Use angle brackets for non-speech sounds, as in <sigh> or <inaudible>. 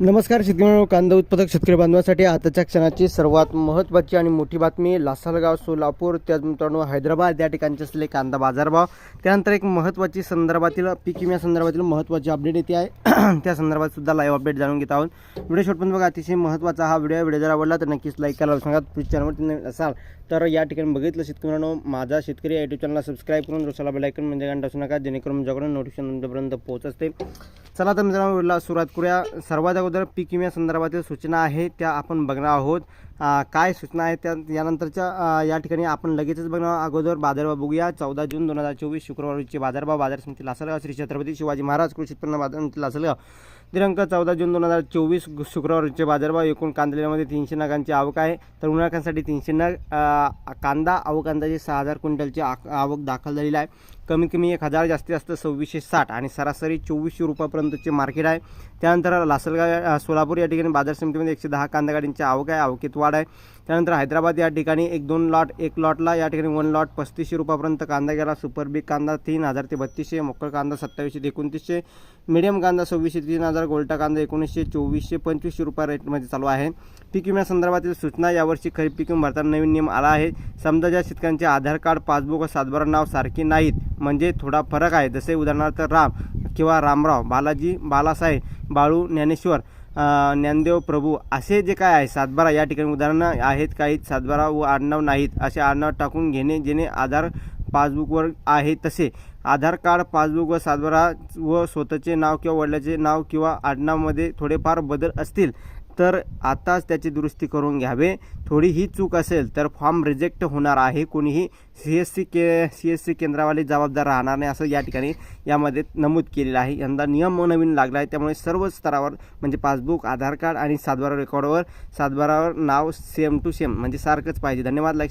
नमस्कार शेतकरी कांदा उत्पादक शेतकरी बांधवांसाठी आताच्या क्षणाची सर्वात महत्त्वाची आणि मोठी बातमी लासलगाव सोलापूर त्याच मित्रांनो हैदराबाद या ठिकाणचे असलेले कांदा बाजारभाव. त्यानंतर एक महत्त्वाची संदर्भातील पीक विम्या संदर्भातील महत्त्वाची अपडेट येते आहे. <clears throat> त्या संदर्भात सुद्धा लाईव्ह अपडेट जाणून घेत आहोत. व्हिडिओ शॉटपर्यंत बघा अतिशय महत्त्वाचा हा व्हिडिओ व्हिडिओ जर आवडला तर नक्कीच लाईक करायला सांगा. प्लीज चॅनलवरती नवीन असाल तर या ठिकाणी बघितलं शेतकरी मित्रांनो माझा शेतकरी या यूट्यूब चॅनलला सबस्क्राईब करून रोसाला बेलायकन म्हणजे घंटा असू नका. जेणेकरून माझ्याकडून नोटिफिकेशन तुमच्यापर्यंत पोहोच असते. चला तर मित्रांनो व्हिडिओला सुरुवात करूया. सर्वात अगोदर पीक विम्या संदर्भातील सूचना आहे त्या आपण बघणार आहोत. काय सूचना आहेत त्या यानंतरच्या या ठिकाणी आपण लगेचच बघणार अगोदर बाजारभाव बघूया. चौदा जून दोन हजार चोवीस शुक्रवारचे बाजारभाव बाजार समिती लासलगाव श्री छत्रपती शिवाजी महाराज कृषी उत्पन्न बाजार समिती लासलगाव. दिनांक चौदा जून दोन हजार चोवीस शुक्रवारचे बाजारभाव एकूण कांदल्यामध्ये तीनशे नगांची आवक आहे. तर उन्हाळ्यासाठी तीनशे नग कांदा आवक अंदाजे सहा हजार क्विंटलची आक- आवक दाखल झालेली आहे. कमीत कमी एक हजार जास्तीत जास्त सव्वीसशे साठ आणि सरासरी चोवीसशे रुपयापर्यंतचे मार्केट आहे. त्यानंतर लासलगाव सोलापूर या ठिकाणी बाजार समितीमध्ये एकशे दहा कांदा गाडींची आवक आहे. आवकीत वाढ आहे. त्यानंतर हैदराबाद या ठिकाणी एक दोन लॉट एक लॉटला या ठिकाणी वन लॉट पस्तीसशे रुपयापर्यंत कांदा गेला. सुपर बिग कांदा तीन हजार ते बत्तीसशे मोकळ कांदा सत्तावीसशे ते एकोणतीसशे मिडियम कांदा सव्वीसशे तीन हजार गोल्टा कांदा एकोणीसशे चोवीसशे पंचवीसशे रुपये रेटमध्ये चालू आहे. पीक विम्यासंदर्भातील सूचना यावर्षी खरीप पीक विमा भरताना नवीन नियम आला आहे. समजा ज्या शेतकऱ्यांचे आधार कार्ड पासबुक व सातबारा नाव सारखी नाहीत म्हणजे थोडा फरक आहे. जसे उदाहरणार्थ राम किंवा रामराव बालाजी बालासाहेब बाळू ज्ञानेश्वर ज्ञानदेव प्रभू असे जे काय आहे सातबारा या ठिकाणी उदाहरणं आहेत. काही सातबारा व आडनाव नाहीत. असे आडनाव टाकून घेणे जेणे आधार पासबुकवर आहे तसे. आधार कार्ड पासबुक व सातबारा व स्वतःचे नाव किंवा वडिलाचे नाव किंवा आडनावमध्ये थोडेफार बदल असतील. तर आताच त्याची दुरुस्ती करून घ्यावे. थोडी ही चूक असेल तर फॉर्म रिजेक्ट होणार आहे. कोणीही सी एस सी के सी एस सी केंद्रावाले जबाबदार राहणार नाही असं या ठिकाणी यामध्ये नमूद केलेलं आहे. यंदा नियम नवीन लागला आहे. त्यामुळे सर्व स्तरावर म्हणजे पासबुक आधार कार्ड आणि सातबारा रेकॉर्डवर सातबारावर नाव सेम टू सेम म्हणजे सारखंच पाहिजे. धन्यवाद लाईक